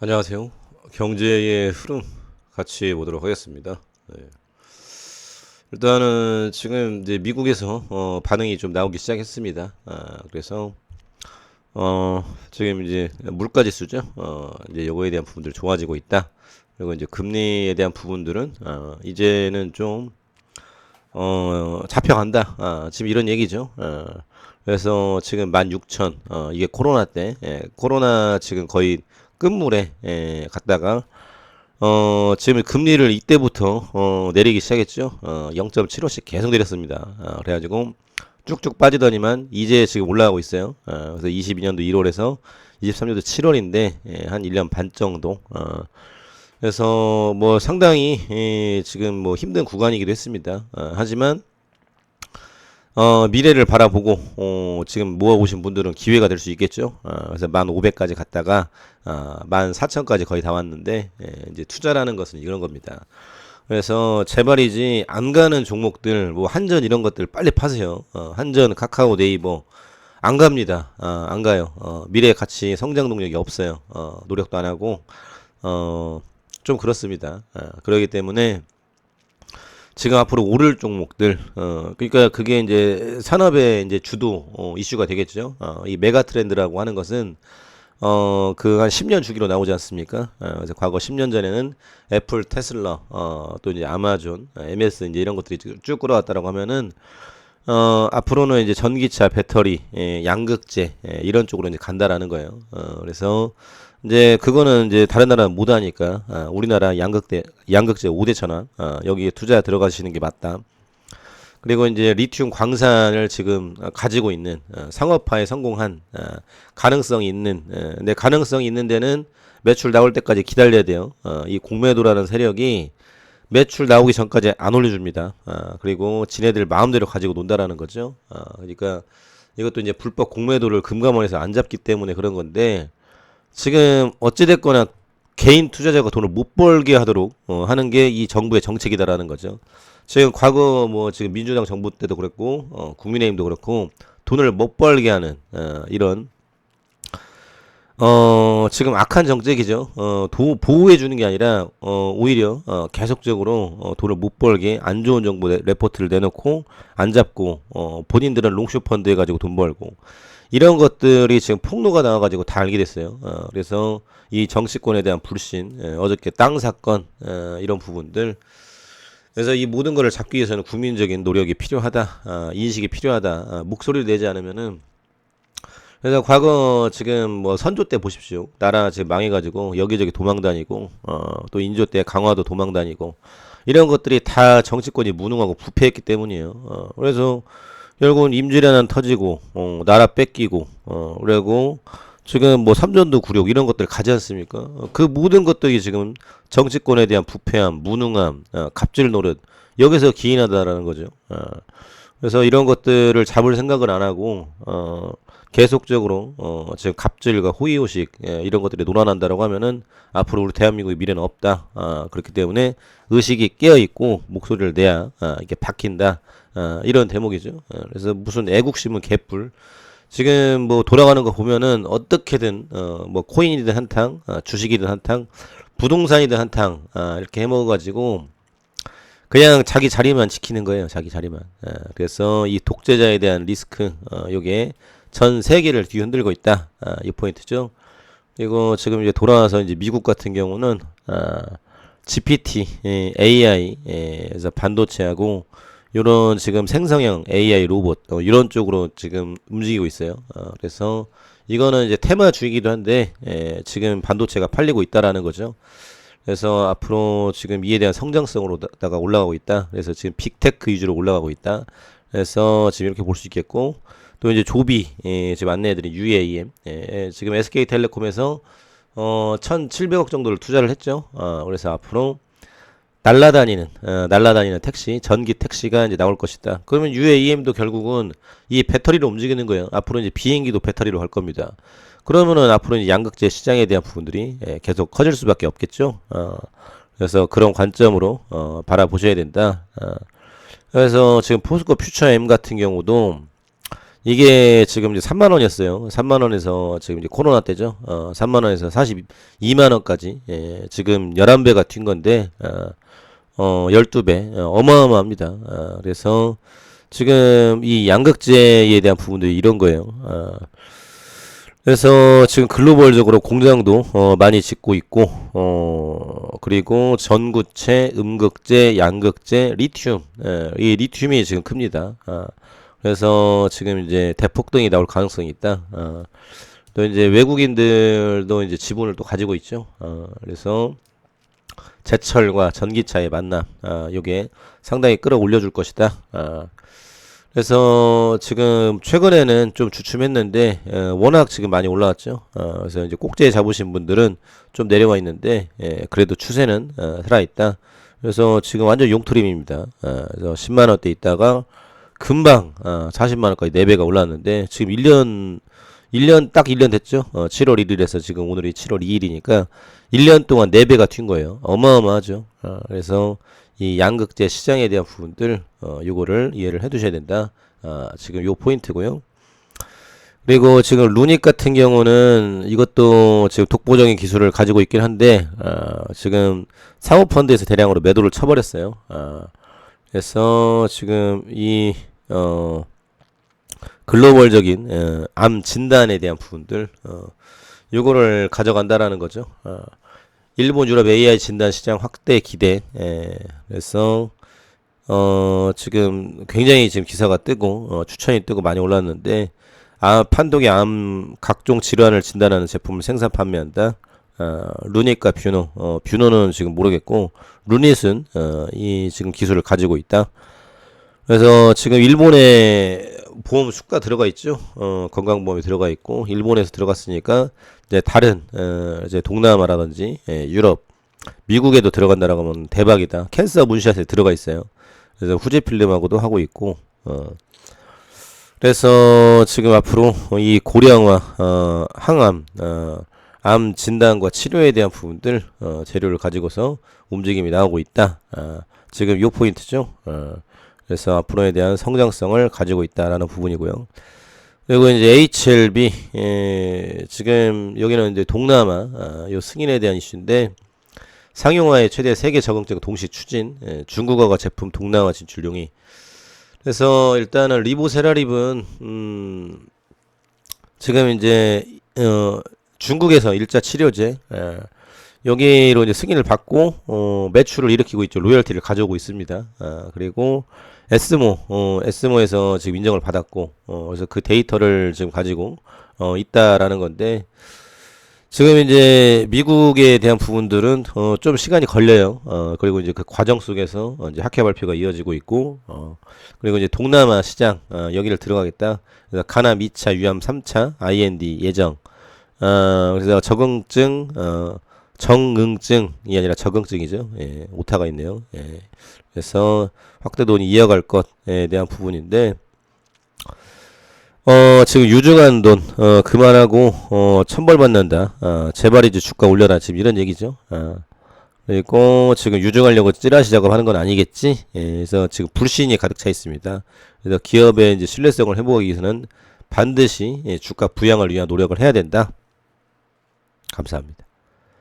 안녕하세요. 경제의 흐름 같이 보도록 하겠습니다. 네. 일단은 지금 이제 미국에서 어, 반응이 좀 나오기 시작했습니다. 아, 그래서 어, 지금 이제 물가 지수죠. 어, 이제 요거에 대한 부분들 좋아지고 있다. 그리고 이제 금리에 대한 부분들은 어, 이제는 좀 어, 잡혀간다. 아, 지금 이런 얘기죠. 어, 그래서 지금 16,000, 어, 이게 코로나 때, 예, 코로나 지금 거의 끝물에, 예, 갔다가, 어, 지금 금리를 이때부터, 어, 내리기 시작했죠. 어, 0.75씩 계속 내렸습니다. 어, 그래가지고 쭉쭉 빠지더니만 이제 지금 올라가고 있어요. 어, 그래서 22년도 1월에서 23년도 7월인데, 예, 한 1년 반 정도, 어, 그래서 뭐 상당히 예, 지금 뭐 힘든 구간이기도 했습니다. 어, 하지만 어, 미래를 바라보고 어, 지금 모아오신 분들은 기회가 될 수 있겠죠. 어, 그래서 만 500까지 갔다가 어, 만 4천까지 거의 다 왔는데 예, 이제 투자라는 것은 이런 겁니다. 그래서 제발이지 안 가는 종목들 뭐 한전 이런 것들 빨리 파세요. 어, 한전, 카카오, 네이버 안 갑니다. 어, 안 가요. 어, 미래 가치 성장 동력이 없어요. 어, 노력도 안 하고 어, 좀 그렇습니다. 어, 그러기 때문에 지금 앞으로 오를 종목들, 어, 그러니까 그게 이제 산업의 이제 주도 어, 이슈가 되겠죠. 어, 이 메가 트렌드라고 하는 것은 어, 그 한 10년 주기로 나오지 않습니까? 어, 그래서 과거 10년 전에는 애플, 테슬라, 어, 또 이제 아마존, 어, MS 이제 이런 것들이 쭉- 쭉 끌어왔다라고 하면은 어, 앞으로는 이제 전기차, 배터리, 예, 양극재 예, 이런 쪽으로 이제 간다라는 거예요. 어, 그래서 이제 그거는 이제 다른 나라는 못 하니까 아, 우리나라 양극대 양극재 5대 천원 아, 여기에 투자 들어가시는 게 맞다. 그리고 이제 리튬 광산을 지금 아, 가지고 있는 어, 상업화에 성공한 아, 가능성이 있는 어, 근데 가능성이 있는 데는 매출 나올 때까지 기다려야 돼요. 어, 이 공매도라는 세력이 매출 나오기 전까지 안 올려줍니다. 아, 그리고 지네들 마음대로 가지고 논다라는 거죠. 아, 그러니까 이것도 이제 불법 공매도를 금감원에서 안 잡기 때문에 그런 건데 지금 어찌됐거나 개인 투자자가 돈을 못 벌게 하도록 어, 하는 게 이 정부의 정책이다라는 거죠. 지금 과거 뭐 지금 민주당 정부 때도 그랬고 어, 국민의힘도 그렇고 돈을 못 벌게 하는 어, 이런 어, 지금 악한 정책이죠. 어, 도, 보호해 주는 게 아니라, 어, 오히려, 어, 계속적으로, 어, 돈을 못 벌게 안 좋은 정보 내- 레포트를 내놓고, 안 잡고, 어, 본인들은 롱쇼 펀드 해가지고 돈 벌고, 이런 것들이 지금 폭로가 나와가지고 다 알게 됐어요. 어, 그래서 이 정치권에 대한 불신, 예, 어저께 땅 사건, 어, 이런 부분들, 그래서 이 모든 거를 잡기 위해서는 국민적인 노력이 필요하다, 아, 인식이 필요하다, 아, 목소리를 내지 않으면은 그래서 과거 지금 뭐 선조 때 보십시오. 나라 지금 망해가지고 여기저기 도망 다니고, 어, 또 인조 때 강화도 도망 다니고, 이런 것들이 다 정치권이 무능하고 부패했기 때문이에요. 어, 그래서 결국은 임진왜란 터지고, 어, 나라 뺏기고, 어, 그리고 지금 뭐 삼전도 굴욕 이런 것들 가지 않습니까? 어, 그 모든 것들이 지금 정치권에 대한 부패함, 무능함, 어, 갑질 노릇 여기서 기인하다라는 거죠. 어, 그래서 이런 것들을 잡을 생각을 안 하고 어, 계속적으로 어, 지금 갑질과 호의호식 예, 이런 것들이 논란한다라고 하면은 앞으로 우리 대한민국의 미래는 없다. 아, 그렇기 때문에 의식이 깨어 있고 목소리를 내야 아, 이게 박힌다. 아, 이런 대목이죠. 아, 그래서 무슨 애국심은 개뿔. 지금 뭐 돌아가는 거 보면은 어떻게든 어, 뭐 코인이든 한탕, 아, 주식이든 한탕, 부동산이든 한탕 아, 이렇게 해먹어가지고 그냥 자기 자리만 지키는 거예요. 자기 자리만. 아, 그래서 이 독재자에 대한 리스크, 어, 요게 전 세계를 뒤흔들고 있다. 아, 이 포인트죠. 그리고 지금 이제 돌아와서 이제 미국 같은 경우는 아, GPT, 예, AI, 예, 그래서 반도체하고 요런 지금 생성형 AI 로봇 어, 이런 쪽으로 지금 움직이고 있어요. 어, 그래서 이거는 이제 테마주의기도 한데 예, 지금 반도체가 팔리고 있다라는 거죠. 그래서 앞으로 지금 이에 대한 성장성으로다가 올라가고 있다. 그래서 지금 빅테크 위주로 올라가고 있다. 그래서 지금 이렇게 볼 수 있겠고 또 이제 조비 예, 지금 안내해드린 UAM 예, 지금 SK텔레콤에서 어 1,700억 정도를 투자를 했죠. 어, 그래서 앞으로 날라다니는 어, 날라다니는 택시 전기 택시가 이제 나올 것이다. 그러면 UAM도 결국은 이 배터리로 움직이는 거예요. 앞으로 이제 비행기도 배터리로 할 겁니다. 그러면은 앞으로 이제 양극재 시장에 대한 부분들이 예, 계속 커질 수밖에 없겠죠. 어, 그래서 그런 관점으로 어, 바라보셔야 된다. 어, 그래서 지금 포스코 퓨처 M 같은 경우도 이게 지금 이제 3만 원이었어요. 3만 원에서 지금 이제 코로나 때죠. 어, 3만 원에서 42만 원까지. 예, 지금 11배가 튄 건데 어, 어 12배. 어, 어마어마합니다. 어, 그래서 지금 이 양극재에 대한 부분들이 이런 거예요. 어, 그래서 지금 글로벌적으로 공장도 어, 많이 짓고 있고 어, 그리고 전구체, 음극재, 양극재, 리튬. 예, 이 리튬이 지금 큽니다. 아, 그래서 지금 이제 대폭등이 나올 가능성이 있다. 어, 또 이제 외국인들도 이제 지분을 또 가지고 있죠. 어, 그래서 제철과 전기차의 만남, 아, 요게 상당히 끌어올려 줄 것이다. 아, 그래서 지금 최근에는 좀 주춤했는데 어, 워낙 지금 많이 올라왔죠. 어, 그래서 이제 꼭지에 잡으신 분들은 좀 내려와 있는데 예, 그래도 추세는 어, 살아 있다. 그래서 지금 완전 용트림입니다. 어, 그래서 10만 원대 있다가 금방 어, 40만 원까지 4배가 올랐는데 지금 1년 1년 딱 1년 됐죠. 어, 7월 1일에서 지금 오늘이 7월 2일이니까 1년 동안 4배가 튄 거예요. 어마어마하죠. 어, 그래서 이 양극재 시장에 대한 부분들 어, 요거를 이해를 해 두셔야 된다. 아, 지금 요 포인트고요. 그리고 지금 루닉 같은 경우는 이것도 지금 독보적인 기술을 가지고 있긴 한데 아, 지금 사모펀드에서 대량으로 매도를 쳐버렸어요. 아, 그래서 지금 이 어, 글로벌적인 어, 암 진단에 대한 부분들 어, 요거를 가져간다라는 거죠. 어, 일본 유럽 AI 진단 시장 확대 기대. 예, 그래서 어, 지금 굉장히 지금 기사가 뜨고 어, 추천이 뜨고 많이 올랐는데 아, 판독의 암 각종 질환을 진단하는 제품을 생산 판매한다. 어, 루닛과 뷰노. 어, 뷰노는 지금 모르겠고 루닛은 어, 이 지금 기술을 가지고 있다. 그래서 지금 일본에 보험 수가 들어가 있죠. 어, 건강보험이 들어가 있고 일본에서 들어갔으니까 이제 다른 어, 이제 동남아라든지 예, 유럽, 미국에도 들어간다라고 하면 대박이다. 캔서 문샷에 들어가 있어요. 그래서 후지 필름하고도 하고 있고 어. 그래서 지금 앞으로 이 고령화, 어, 항암, 어, 암 진단과 치료에 대한 부분들 어, 재료를 가지고서 움직임이 나오고 있다. 어, 지금 요 포인트죠. 어, 그래서 앞으로에 대한 성장성을 가지고 있다라는 부분이고요. 그리고 이제 HLB 예, 지금 여기는 이제 동남아 아, 요 승인에 대한 이슈인데 상용화의 최대 세계 적응적 동시 추진 예, 중국어가 제품 동남아 진출 용이 그래서 일단은 리보세라립은 음, 지금 이제 어, 중국에서 일자 치료제 예, 여기로 이제 승인을 받고 어, 매출을 일으키고 있죠 로열티를 가져오고 있습니다. 아, 그리고 에스모, 어, 에스모에서 지금 인정을 받았고, 어, 그래서 그 데이터를 지금 가지고, 어, 있다라는 건데, 지금 이제 미국에 대한 부분들은, 어, 좀 시간이 걸려요. 어, 그리고 이제 그 과정 속에서, 어, 이제 학회 발표가 이어지고 있고, 어, 그리고 이제 동남아 시장, 어, 여기를 들어가겠다. 그래서 가나 2차, 유암 3차, IND 예정. 어, 그래서 적응증, 어, 정응증이 아니라 적응증이죠. 예, 오타가 있네요. 예. 그래서 확대 돈이 이어갈 것에 대한 부분인데, 어, 지금 유증한 돈, 어, 그만하고, 어, 천벌 받는다. 어, 제발 이제 주가 올려라. 지금 이런 얘기죠. 어. 그리고 지금 유증하려고 찌라시 작업하는 건 아니겠지? 예, 그래서 지금 불신이 가득 차 있습니다. 그래서 기업의 이제 신뢰성을 회복하기 위해서는 반드시 예, 주가 부양을 위한 노력을 해야 된다. 감사합니다.